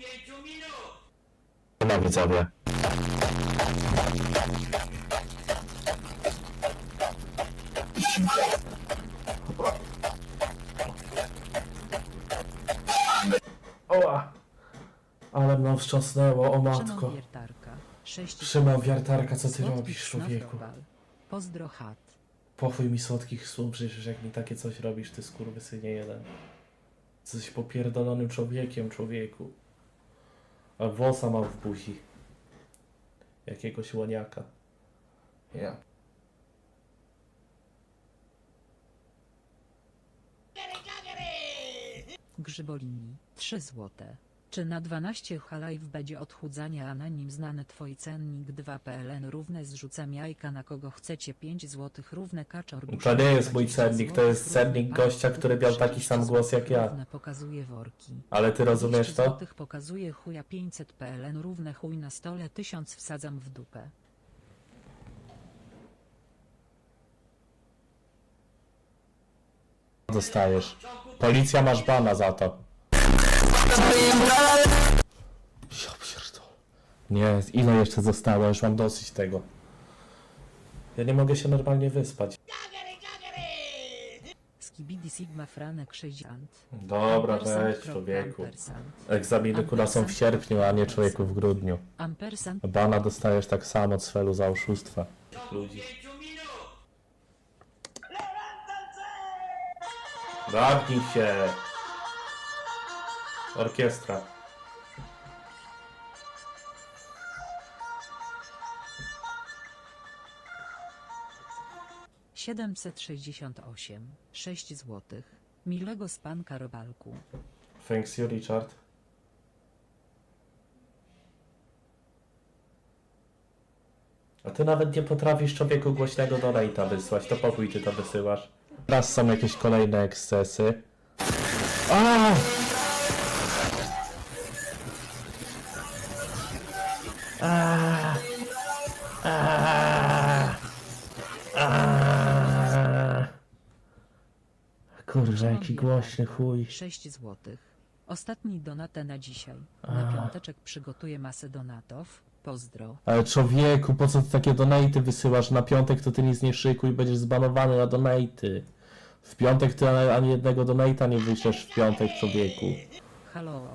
pięciu minut! Na widzowie. Oła! Ale mną wstrząsnęło, o matko. Szymon Wiertarka. 6 Szymon Wiertarka, co ty robisz, człowieku? robal. Pozdro chat. Pochuj mi słodkich słów, przecież jak mi takie coś robisz, ty skurwysynie jeden. Jesteś popierdolonym człowiekiem, człowieku. A włosa mam w buzi. Jakiegoś łoniaka. Ja. Grzybolini. 3 złote. Czy na 12 halajw będzie odchudzanie, a na nim znany twój cennik 2 PLN równe zrzucam jajka na kogo chcecie 5 złotych równe kaczor To nie jest mój 20 cennik, to jest cennik gościa, który miał taki 30 sam głos jak ja. pokazuje worki. Ale ty rozumiesz 200 to? złotych pokazuje chuja 500 PLN równe chuj na stole 1000 wsadzam w dupę. Dostajesz. Policja masz bana za to. Ja pierdolę. Nie, ile jeszcze zostało? Już mam dosyć tego. Ja nie mogę się normalnie wyspać. Skibidi Sigma Franek 60. Dobra, Ampersand weź kropka człowieku. ampersand. Egzaminy kula są w sierpniu, a nie człowieku w grudniu. Ampersand Bana dostajesz tak samo od Sfelu za oszustwa. Ludzi. Zamknij się! Orkiestra. siedemset sześćdziesiąt osiem sześć złotych. Milego spanka robalku. Thanks you, Richard. A ty nawet nie potrafisz człowieku głośnego donate'a wysłać, to pokój ty to wysyłasz. Teraz są jakieś kolejne ekscesy. A! Kurwa, jaki głośny chuj. 6 złotych. Ostatni donatę na dzisiaj. Na piąteczek przygotuję masę donatów. Pozdro. Ale człowieku, po co ty takie donaty wysyłasz? Na piątek to ty nic nie szykuj, będziesz zbanowany na donaty. W piątek ty ani ani jednego donata nie wyślesz w piątek, człowieku. Halo.